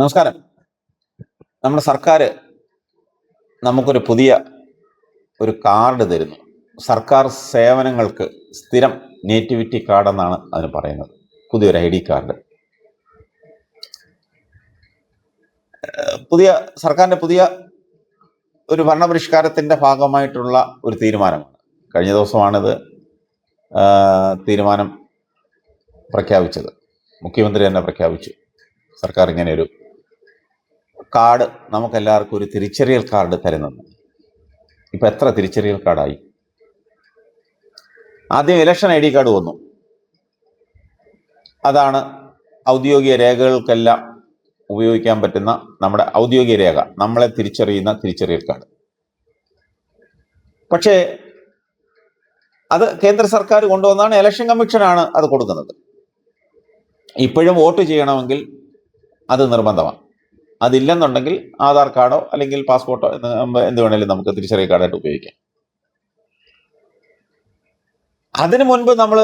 നമസ്കാരം. നമ്മുടെ സർക്കാർ നമുക്കൊരു പുതിയ ഒരു കാർഡ് തരുന്നു. സർക്കാർ സേവനങ്ങൾക്ക് സ്ഥിരം നേറ്റിവിറ്റി കാർഡ് എന്നാണ് അതിന് പറയുന്നത്. പുതിയൊരു ഐ ഡി കാർഡ്. പുതിയ സർക്കാരിന്റെ പുതിയ ഒരു ഭരണപരിഷ്കാരത്തിന്റെ ഭാഗമായിട്ടുള്ള ഒരു തീരുമാനമാണ്. കഴിഞ്ഞ ദിവസമാണിത് തീരുമാനം പ്രഖ്യാപിച്ചത്. മുഖ്യമന്ത്രി തന്നെ പ്രഖ്യാപിച്ചു. സർക്കാർ ഇങ്ങനെ ഒരു കാർഡ് നമുക്കെല്ലാവർക്കും ഒരു തിരിച്ചറിയൽ കാർഡ് തരുന്നുണ്ട്. ഇപ്പം എത്ര തിരിച്ചറിയൽ കാർഡായി? ആദ്യം ഇലക്ഷൻ ഐ ഡി കാർഡ് വന്നു. അതാണ് ഔദ്യോഗിക രേഖകൾക്കെല്ലാം ഉപയോഗിക്കാൻ പറ്റുന്ന നമ്മുടെ ഔദ്യോഗിക രേഖ. നമ്മളെ തിരിച്ചറിയുന്ന തിരിച്ചറിയൽ കാർഡ്. പക്ഷേ അത് കേന്ദ്ര സർക്കാർ കൊണ്ടുവന്നാണ് ഇലക്ഷൻ കമ്മീഷനാണ് അത് കൊടുക്കുന്നത്. ഇപ്പോഴും വോട്ട് ചെയ്യണമെങ്കിൽ അത് നിർബന്ധമാണ്. അതില്ലെന്നുണ്ടെങ്കിൽ ആധാർ കാർഡോ അല്ലെങ്കിൽ പാസ്പോർട്ടോ എന്ത് വേണേലും നമുക്ക് തിരിച്ചറിയൽ കാർഡായിട്ട് ഉപയോഗിക്കാം. അതിനു മുൻപ് നമ്മൾ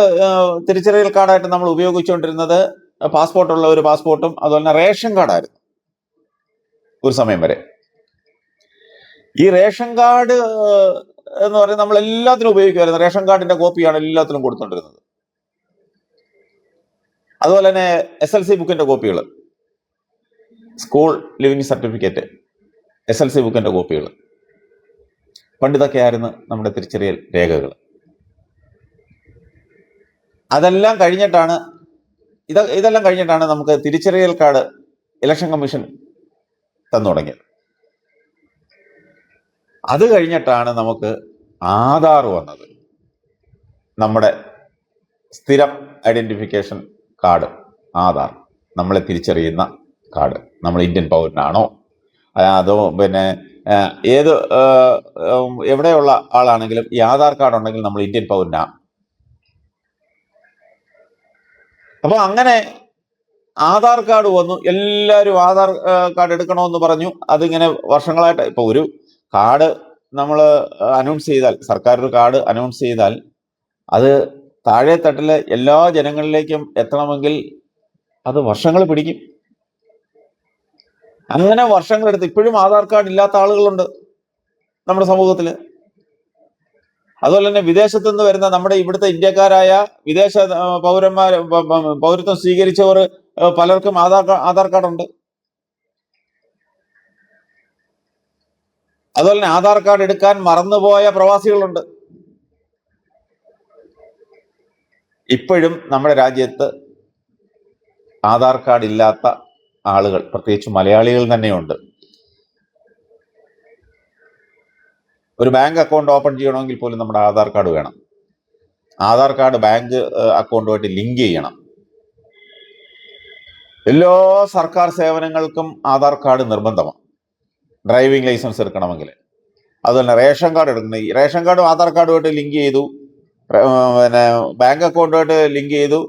തിരിച്ചറിയൽ കാർഡായിട്ട് നമ്മൾ ഉപയോഗിച്ചുകൊണ്ടിരുന്നത് പാസ്പോർട്ടുള്ള ഒരു പാസ്പോർട്ടും അതുപോലെ തന്നെ റേഷൻ കാർഡായിരുന്നു. ഒരു സമയം വരെ. ഈ റേഷൻ കാർഡ് എന്ന് പറയുന്നത് നമ്മൾ എല്ലാത്തിനും ഉപയോഗിക്കുമായിരുന്നു. റേഷൻ കാർഡിന്റെ കോപ്പിയാണ് എല്ലാത്തിനും കൊടുത്തോണ്ടിരുന്നത്. അതുപോലെ തന്നെ എസ് എൽ സി ബുക്കിന്റെ കോപ്പികൾ school leaving certificate S L C ബുക്കിന്റെ കോപ്പികൾ പണ്ടിതൊക്കെ ആയിരുന്നു നമ്മുടെ തിരിച്ചറിയൽ രേഖകൾ അതെല്ലാം കഴിഞ്ഞിട്ടാണ് ഇത് ഇതെല്ലാം കഴിഞ്ഞിട്ടാണ് നമുക്ക് തിരിച്ചറിയൽ കാർഡ് ഇലക്ഷൻ കമ്മീഷൻ തന്നു തുടങ്ങിയത്. അത് കഴിഞ്ഞിട്ടാണ് നമുക്ക് ആധാർ വന്നത്. നമ്മുടെ സ്ഥിരം ഐഡന്റിഫിക്കേഷൻ കാർഡ് ആധാർ. നമ്മളെ തിരിച്ചറിയുന്ന കാർഡ്. നമ്മൾ ഇന്ത്യൻ പൗരനാണോ? അതോ പിന്നെ ഏത് എവിടെയുള്ള ആളാണെങ്കിലും ഈ ആധാർ കാർഡ് ഉണ്ടെങ്കിൽ നമ്മൾ ഇന്ത്യൻ പൗരനാ. അപ്പൊ അങ്ങനെ ആധാർ കാർഡ് വന്നു. എല്ലാവരും ആധാർ കാർഡ് എടുക്കണമെന്ന് പറഞ്ഞു. അതിങ്ങനെ വർഷങ്ങളായിട്ട് ഇപ്പൊ ഒരു കാർഡ് നമ്മൾ അനൗൺസ് ചെയ്താൽ സർക്കാർ ഒരു കാർഡ് അനൗൺസ് ചെയ്താൽ അത് താഴെ തട്ടിലെ എല്ലാ ജനങ്ങളിലേക്കും എത്തണമെങ്കിൽ അത് വർഷങ്ങൾ പിടിക്കും. അങ്ങനെ വർഷങ്ങളെടുത്ത് ഇപ്പോഴും ആധാർ കാർഡ് ഇല്ലാത്ത ആളുകളുണ്ട് നമ്മുടെ സമൂഹത്തിൽ അതുപോലെ തന്നെ വിദേശത്തു നിന്ന് വരുന്ന നമ്മുടെ ഇവിടുത്തെ ഇന്ത്യക്കാരായ വിദേശ പൗരന്മാർ പൗരത്വം സ്വീകരിച്ചവർ പലർക്കും ആധാർ ആധാർ കാർഡുണ്ട്. അതുപോലെ തന്നെ ആധാർ കാർഡ് എടുക്കാൻ മറന്നുപോയ പ്രവാസികളുണ്ട്. ഇപ്പോഴും നമ്മുടെ രാജ്യത്ത് ആധാർ കാർഡ് ഇല്ലാത്ത ആളുകൾ. പ്രത്യേകിച്ച് മലയാളികൾ തന്നെയുണ്ട്. ഒരു ബാങ്ക് അക്കൗണ്ട് ഓപ്പൺ ചെയ്യണമെങ്കിൽ പോലും നമ്മുടെ ആധാർ കാർഡ് വേണം. ആധാർ കാർഡ് ബാങ്ക് അക്കൗണ്ടുമായിട്ട് ലിങ്ക് ചെയ്യണം. എല്ലാ സർക്കാർ സേവനങ്ങൾക്കും ആധാർ കാർഡ് നിർബന്ധമാണ്. ഡ്രൈവിംഗ് ലൈസൻസ് എടുക്കണമെങ്കിൽ. അതുപോലെ റേഷൻ കാർഡ് എടുക്കണം ഈ റേഷൻ കാർഡും ആധാർ കാർഡുമായിട്ട് ലിങ്ക് ചെയ്തു. പിന്നെ ബാങ്ക് അക്കൗണ്ടുമായിട്ട് ലിങ്ക് ചെയ്തു.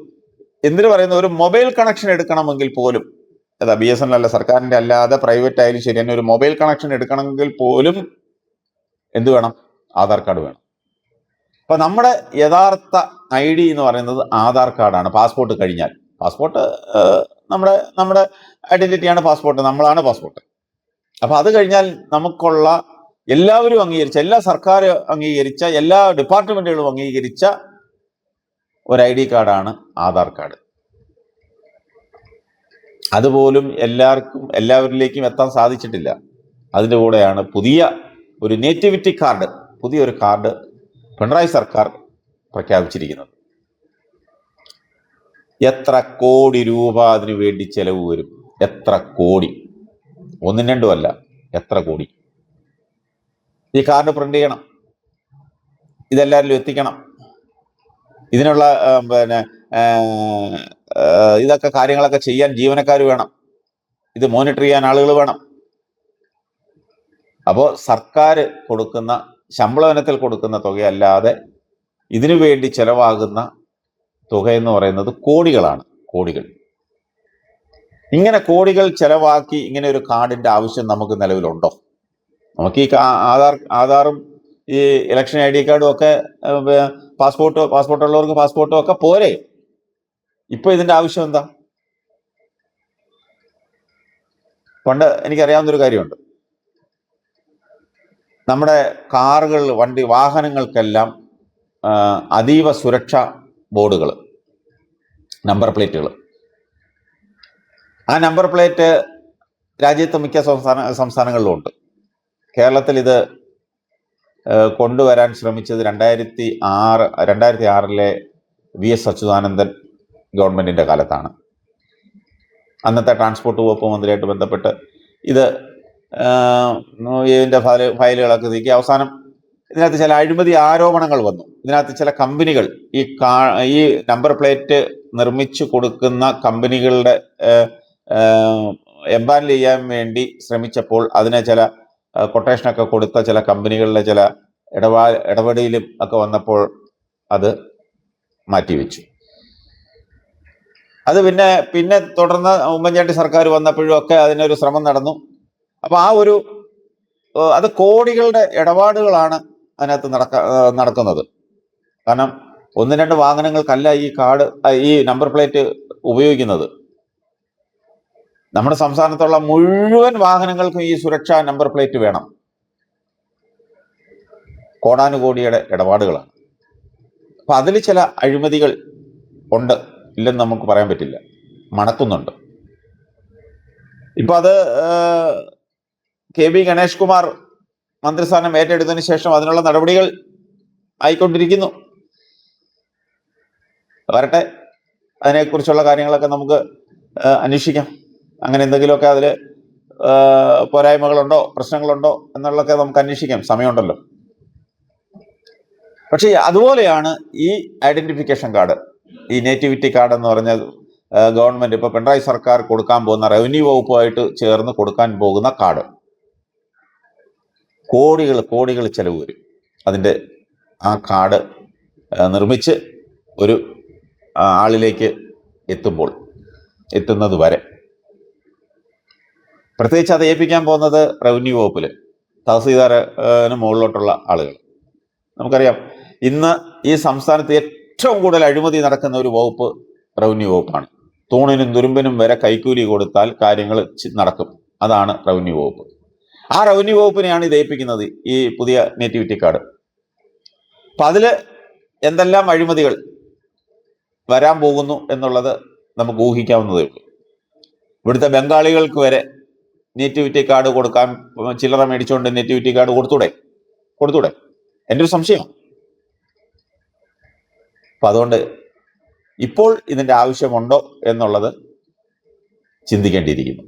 എന്തിനു പറയുന്ന? ഒരു മൊബൈൽ കണക്ഷൻ എടുക്കണമെങ്കിൽ പോലും അതാ ബി എസ് എൻ അല്ല സർക്കാരിന്റെ അല്ലാതെ പ്രൈവറ്റ് ആയാലും ശരി തന്നെ ഒരു മൊബൈൽ കണക്ഷൻ എടുക്കണമെങ്കിൽ പോലും എന്ത് വേണം? ആധാർ കാർഡ് വേണം. അപ്പൊ നമ്മുടെ യഥാർത്ഥ ഐ ഡി എന്ന് പറയുന്നത് ആധാർ കാർഡാണ് പാസ്പോർട്ട് കഴിഞ്ഞാൽ. പാസ്പോർട്ട് നമ്മുടെ നമ്മുടെ ഐഡന്റിറ്റിയാണ് പാസ്പോർട്ട് നമ്മളാണ് പാസ്പോർട്ട് അപ്പൊ അത് കഴിഞ്ഞാൽ നമുക്കുള്ള എല്ലാവരും അംഗീകരിച്ച എല്ലാ സർക്കാർ അംഗീകരിച്ച എല്ലാ ഡിപ്പാർട്ട്മെന്റുകളും അംഗീകരിച്ച ഒരു ഐ ഡി കാർഡാണ് ആധാർ കാർഡ് അതുപോലും എല്ലാവർക്കും എല്ലാവരിലേക്കും എത്താൻ സാധിച്ചിട്ടില്ല. അതിന്റെ കൂടെയാണ് പുതിയ ഒരു നേറ്റിവിറ്റി കാർഡ് പുതിയൊരു കാർഡ് പിണറായി സർക്കാർ പ്രഖ്യാപിച്ചിരിക്കുന്നത്. എത്ര കോടി രൂപ അതിനു വേണ്ടി ചെലവ് വരും? എത്ര കോടി? ഒന്നും രണ്ടുമല്ല എത്ര കോടി? ഈ കാർഡ് പ്രിന്റ് ചെയ്യണം. ഇതെല്ലാവരിലും എത്തിക്കണം. ഇതിനുള്ള പിന്നെ ഇതൊക്കെ കാര്യങ്ങളൊക്കെ ചെയ്യാൻ ജീവനക്കാർ വേണം. ഇത് മോണിറ്റർ ചെയ്യാൻ ആളുകൾ വേണം. അപ്പോൾ സർക്കാർ കൊടുക്കുന്ന ശമ്പളവനത്തിൽ കൊടുക്കുന്ന തുകയല്ലാതെ ഇതിനു വേണ്ടി ചെലവാകുന്ന തുക എന്ന് പറയുന്നത് കോടികളാണ് കോടികൾ. ഇങ്ങനെ കോടികൾ ചെലവാക്കി ഇങ്ങനെ ഒരു കാർഡിന്റെ ആവശ്യം നമുക്ക് നിലവിലുണ്ടോ? നമുക്ക് ഈ ആധാർ ആധാറും ഈ ഇലക്ഷൻ ഐ ഡി കാർഡും ഒക്കെ പാസ്പോർട്ട് പാസ്പോർട്ട് ഉള്ളവർക്ക് പാസ്പോർട്ടും ഒക്കെ പോരെ. ഇപ്പൊ ഇതിന്റെ ആവശ്യം എന്താ? പണ്ട് എനിക്കറിയാവുന്ന ഒരു കാര്യമുണ്ട്. നമ്മുടെ കാറുകൾ വണ്ടി വാഹനങ്ങൾക്കെല്ലാം അതീവ സുരക്ഷാ ബോർഡുകൾ നമ്പർ പ്ലേറ്റുകൾ ആ നമ്പർ പ്ലേറ്റ് രാജ്യത്ത് മിക്ക സംസ്ഥാന സംസ്ഥാനങ്ങളിലും ഉണ്ട് കേരളത്തിൽ ഇത് കൊണ്ടുവരാൻ ശ്രമിച്ചത് രണ്ടായിരത്തി ആറ് രണ്ടായിരത്തി ആറിലെ വി എസ് അച്യുതാനന്ദൻ ഗവൺമെന്റിന്റെ കാലത്താണ്. അന്നത്തെ ട്രാൻസ്പോർട്ട് വകുപ്പ് മന്ത്രിയായിട്ട് ബന്ധപ്പെട്ട് ഇത് ഇതിന്റെ ഫയൽ ഫയലുകളൊക്കെ നീക്കി. അവസാനം ഇതിനകത്ത് ചില അഴിമതി ആരോപണങ്ങൾ വന്നു. ഇതിനകത്ത് ചില കമ്പനികൾ ഈ കാ ഈ നമ്പർ പ്ലേറ്റ് നിർമ്മിച്ചു കൊടുക്കുന്ന കമ്പനികളുടെ എംബാൻ ചെയ്യാൻ വേണ്ടി ശ്രമിച്ചപ്പോൾ അതിനെ ചില കൊട്ടേഷനൊക്കെ കൊടുത്ത ചില കമ്പനികളുടെ ചില ഇടപാ ഇടപെടലും ഒക്കെ വന്നപ്പോൾ അത് മാറ്റിവെച്ചു. അത് പിന്നെ പിന്നെ തുടർന്ന് ഉമ്മൻചാണ്ടി സർക്കാർ വന്നപ്പോഴും ഒക്കെ അതിനൊരു ശ്രമം നടന്നു. അപ്പൊ ആ ഒരു അത് കോടികളുടെ ഇടപാടുകളാണ് അതിനകത്ത് നടക്ക നടക്കുന്നത്. കാരണം ഒന്ന് രണ്ട് വാഹനങ്ങൾക്കല്ല ഈ കാർഡ് ഈ നമ്പർ പ്ലേറ്റ് ഉപയോഗിക്കുന്നത്. നമ്മുടെ സംസ്ഥാനത്തുള്ള മുഴുവൻ വാഹനങ്ങൾക്കും ഈ സുരക്ഷാ നമ്പർ പ്ലേറ്റ് വേണം. കോടാനുകോടിയുടെ ഇടപാടുകളാണ്. അപ്പൊ അതിൽ ചില അഴിമതികൾ ഉണ്ട്. ഇല്ലെന്ന് നമുക്ക് പറയാൻ പറ്റില്ല. മണക്കുന്നുണ്ട്. ഇപ്പൊ അത് കെ ബി ഗണേഷ് കുമാർ മന്ത്രിസ്ഥാനം ഏറ്റെടുത്തതിന് ശേഷം അതിനുള്ള നടപടികൾ ആയിക്കൊണ്ടിരിക്കുന്നു. വരട്ടെ. അതിനെക്കുറിച്ചുള്ള കാര്യങ്ങളൊക്കെ നമുക്ക് അന്വേഷിക്കാം. അങ്ങനെ എന്തെങ്കിലുമൊക്കെ അതിൽ പോരായ്മകളുണ്ടോ പ്രശ്നങ്ങളുണ്ടോ എന്നുള്ളതൊക്കെ നമുക്ക് അന്വേഷിക്കാം. സമയമുണ്ടല്ലോ. പക്ഷേ അതുപോലെയാണ് ഈ ഐഡന്റിഫിക്കേഷൻ കാർഡ്. ഈ നേറ്റിവിറ്റി കാർഡ് എന്ന് പറഞ്ഞാൽ ഗവൺമെന്റ് ഇപ്പൊ പിണറായി സർക്കാർ കൊടുക്കാൻ പോകുന്ന റവന്യൂ വകുപ്പുമായിട്ട് ചേർന്ന് കൊടുക്കാൻ പോകുന്ന കാർഡ് കോടികൾ കോടികൾ ചെലവ് വരും. അതിന്റെ ആ കാർഡ് നിർമ്മിച്ച് ഒരു ആളിലേക്ക് എത്തുമ്പോൾ എത്തുന്നത് വരെ. പ്രത്യേകിച്ച് അത് ഏൽപ്പിക്കാൻ പോകുന്നത് റവന്യൂ വകുപ്പിൽ തഹസീൽദാരന് മുകളിലോട്ടുള്ള ആളുകൾ നമുക്കറിയാം ഇന്ന് ഈ സംസ്ഥാനത്ത് ഏറ്റവും കൂടുതൽ അഴിമതി നടക്കുന്ന ഒരു വകുപ്പ് റവന്യൂ വകുപ്പാണ്. തൂണിനും തുരുമ്പിനും വരെ കൈക്കൂലി കൊടുത്താൽ കാര്യങ്ങൾ നടക്കും. അതാണ് റവന്യൂ വകുപ്പ്. ആ റവന്യൂ വകുപ്പിനെയാണ് ഇത് ഏൽപ്പിക്കുന്നത് ഈ പുതിയ നേറ്റിവിറ്റി കാർഡ്. അപ്പൊ അതിൽ എന്തെല്ലാം അഴിമതികൾ വരാൻ പോകുന്നു എന്നുള്ളത് നമുക്ക് ഊഹിക്കാവുന്നതേ ഉള്ളൂ. ഇവിടുത്തെ ബംഗാളികൾക്ക് വരെ നേറ്റിവിറ്റി കാർഡ് കൊടുക്കാൻ ചില്ലറ മേടിച്ചുകൊണ്ട് നേറ്റിവിറ്റി കാർഡ് കൊടുത്തൂടെ? കൊടുത്തൂടെ? എന്റെ ഒരു സംശയം. അപ്പൊ അതുകൊണ്ട് ഇപ്പോൾ ഇതിന്റെ ആവശ്യമുണ്ടോ എന്നുള്ളത് ചിന്തിക്കേണ്ടിയിരിക്കുന്നു.